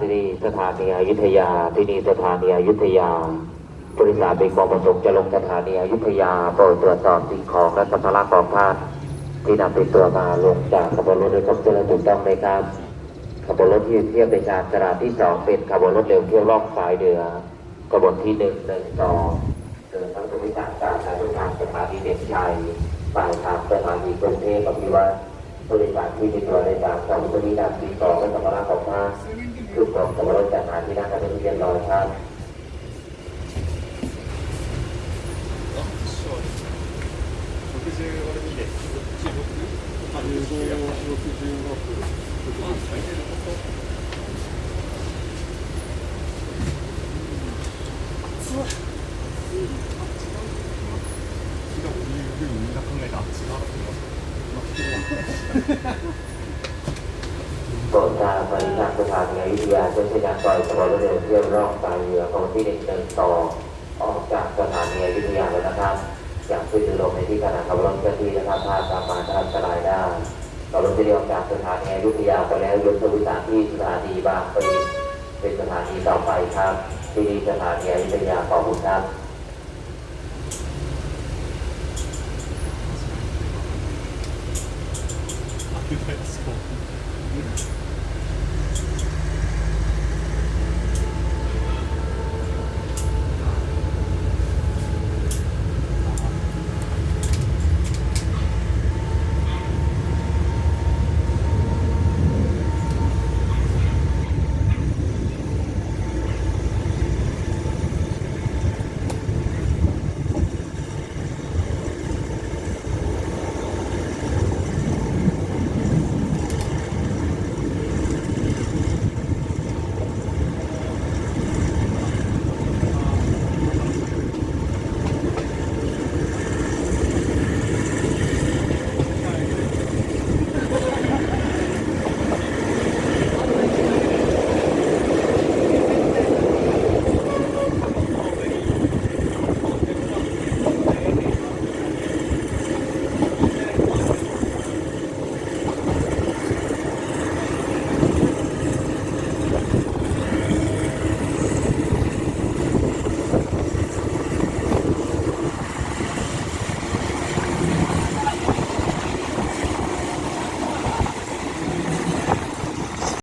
ที่นี่สถานีอยุธยาที่นี่สถานีอยุธยาผู้โดยสารมีความประสงค์จะลงสถานีอยุธยาโปรดตรวจสอบสิ่งของและสัมภาระของท่านที่นำติดตัวมาลงจากขบวนรถโดยครบถ้วนและถูกต้องไหมครับขบวนรถที่เทียบในชานกระดาที่สองเป็นขบวนรถเร็วเที่ยวล่องสายเหนือขบวนที่หนึ่งหนึ่งสองเดินทางบริษัทจากสายทางสถานีเด่นชัยปลายทางสถานีกรุงเทพอภิวัตรบริษัทที่มีตัวในตามของบริษัทที่สอง รมของรถจากการที่นั่งกันเป็นที่เรียบร้อยครับ違うふうにみんな考えた違うって思って。 รดตามบริษัทสถานีวิทยาเพื่อใช้การปล่อยตัวรถเร็วเที่ยวรอบตายเรือของที่เดินต่อออกจากสถานีวิทยาแล้วนะครับอย่างขึ้นลงในที่ขณะขับรถกระที่นะครับพาตามมาทางสลายได้ขับรถเรียวจากสถานีวิทยาไปแล้วยกตัวสานที่สถานีบางปรีเป็นสถานีต่อไปครับ ที่สถานีวิทยาขอบุญครับそう。